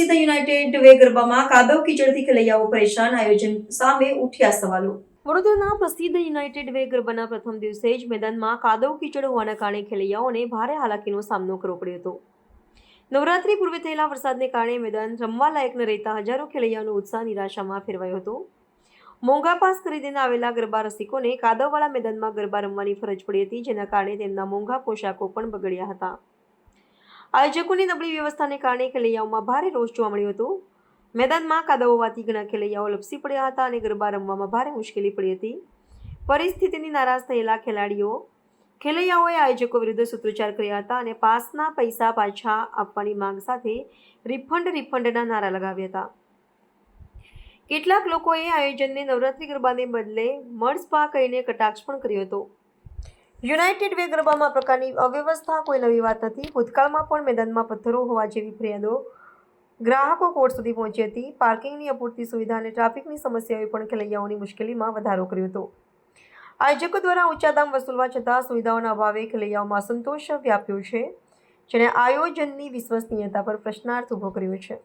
United way ગરબામાં કાદવ કીચડથી ખેલૈયાઓ પરેશાન, આયોજન સામે ઉઠ્યા સવાલો. વડોદરાના પ્રસિદ્ધ યુનાઇટેડ વે ગરબાના પ્રથમ દિવસે જ મેદાનમાં કાદવ કીચડ હોવાના કારણે ખેલૈયાઓને ભારે હાલાકીનો સામનો કરવો પડ્યો હતો. નવરાત્રી પૂર્વે થયેલા વરસાદને કારણે મેદાન રમવા લાયક ન રહેતા હજારો ખેલૈયાઓનો ઉત્સાહ નિરાશામાં ફેરવાયો હતો. મોંઘા પાસ ખરીદીને આવેલા ગરબા રસિકોને કાદવવાળા મેદાનમાં ગરબા રમવાની ફરજ પડી હતી, જેના કારણે તેમના મોંઘા પોશાકો પણ બગડ્યા હતા. આયોજકોની નબળી વ્યવસ્થાને કારણે ખેલૈયાઓમાં ભારે રોષ જોવા મળ્યો હતો. મેદાનમાં કાદવ હોવાથી ઘણા ખેલૈયાઓ લપસી પડ્યા હતા અને ગરબા રમવામાં ભારે મુશ્કેલી પડી હતી. પરિસ્થિતિની નારાજ થયેલા ખેલાડીઓ, ખેલૈયાઓએ આયોજકો વિરુદ્ધ સૂત્રોચ્ચાર કર્યા હતા અને પાસના પૈસા પાછા આપવાની માંગ સાથે રિફંડ, રિફંડના નારા લગાવ્યા હતા. કેટલાક લોકોએ આયોજનને નવરાત્રી ગરબાને બદલે મર્જ સ્પા કહીને કટાક્ષ પણ કર્યો હતો. યુનાઇટેડ વે ગરબામાં પ્રકારની અવ્યવસ્થા કોઈ નવી વાત નથી. ભૂતકાળમાં પણ મેદાનમાં પથ્થરો હોવા જેવી ફરિયાદો ગ્રાહકો કોર્ટ સુધી પહોંચી હતી. પાર્કિંગની અપૂરતી સુવિધા અને ટ્રાફિકની સમસ્યાઓએ પણ ખેલૈયાઓની મુશ્કેલીમાં વધારો કર્યો હતો. આયોજકો દ્વારા ઊંચા દામ વસૂલવા છતાં સુવિધાઓના અભાવે ખેલૈયાઓમાં અસંતોષ વ્યાપ્યો છે, જેણે આયોજનની વિશ્વસનીયતા પર પ્રશ્નાર્થ ઊભો કર્યો છે.